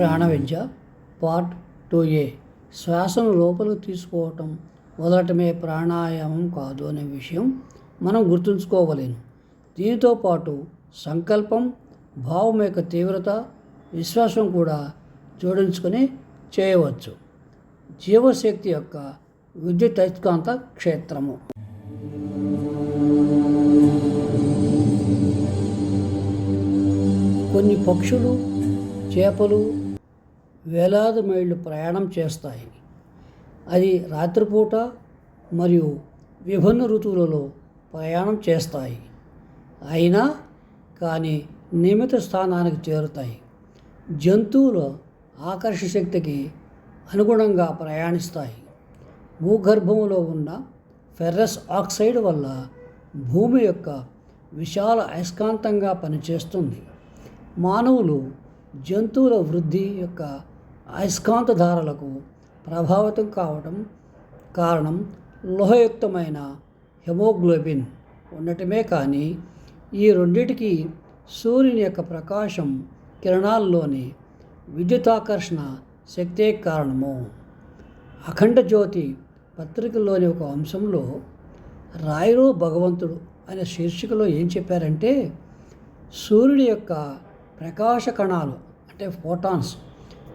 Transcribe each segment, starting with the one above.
ప్రాణ విద్య part two ఏ. శ్వాసను లోపలికి తీసుకోవటం వదలటమే ప్రాణాయామం కాదు అనే విషయం మనం గుర్తుంచుకోవలేను. దీనితో పాటు సంకల్పం భావం యొక్క తీవ్రత విశ్వాసం కూడా జోడించుకొని చేయవచ్చు. జీవశక్తి యొక్క విద్యుత్ అయస్కాంత క్షేత్రము. కొన్ని పక్షులు చేపలు వేలాది మైళ్ళు ప్రయాణం చేస్తాయి. అది రాత్రిపూట మరియు విభిన్న ఋతువులలో ప్రయాణం చేస్తాయి. అయినా కానీ నియమిత స్థానానికి చేరుతాయి. జంతువుల ఆకర్షణ శక్తికి అనుగుణంగా ప్రయాణిస్తాయి. భూగర్భంలో ఉన్న ఫెర్రస్ ఆక్సైడ్ వల్ల భూమి యొక్క విశాల అయస్కాంతంగా పనిచేస్తుంది. మానవులు జంతువుల వృద్ధి యొక్క అయస్కాంత ధారలకు ప్రభావితం కావటం కారణం లోహయుక్తమైన హెమోగ్లోబిన్ ఉండటమే కానీ ఈ రెండిటికి సూర్యుని యొక్క ప్రకాశం కిరణాల్లోని విద్యుతాకర్షణ శక్తే కారణము. అఖండ జ్యోతి పత్రికలోని ఒక అంశంలో రాయరు భగవంతుడు అనే శీర్షికలో ఏం చెప్పారంటే సూర్యుడి యొక్క ప్రకాశ కణాలు అంటే ఫోటాన్స్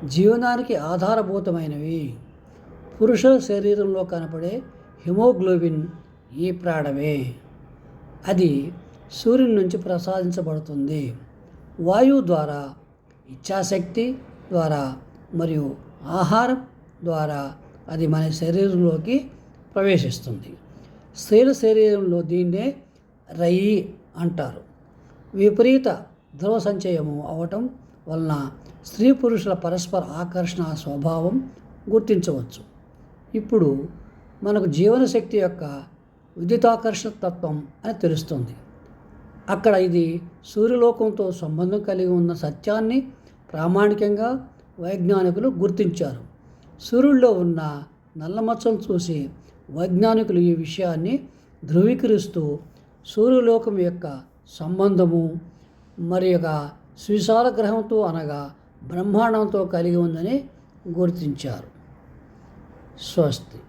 జీవనానికి ఆధారభూతమైనవి. పురుష శరీరంలో కనపడే హిమోగ్లోబిన్ ఈ ప్రాణమే. అది సూర్యుని నుంచి ప్రసాదించబడుతుంది. వాయువు ద్వారా ఇచ్ఛాశక్తి ద్వారా మరియు ఆహారం ద్వారా అది మన శరీరంలోకి ప్రవేశిస్తుంది. స్త్రీల శరీరంలో దీన్నే రయి అంటారు. విపరీత ధ్రువ సంచయము అవటం వలన స్త్రీ పురుషుల పరస్పర ఆకర్షణ స్వభావం గుర్తించవచ్చు. ఇప్పుడు మనకు జీవనశక్తి యొక్క విద్యుతాకర్షణ తత్వం అని తెలుస్తుంది. అక్కడ ఇది సూర్యలోకంతో సంబంధం కలిగి ఉన్న సత్యాన్ని ప్రామాణికంగా వైజ్ఞానికులు గుర్తించారు. సూర్యుడిలో ఉన్న నల్లమచ్చను చూసి వైజ్ఞానికులు ఈ విషయాన్ని ధృవీకరిస్తూ సూర్యలోకం యొక్క సంబంధము మరి యొక్క శ్రీశాల గ్రహంతో అనగా బ్రహ్మాండంతో కలిగి ఉందని గుర్తించారు. స్వస్తి.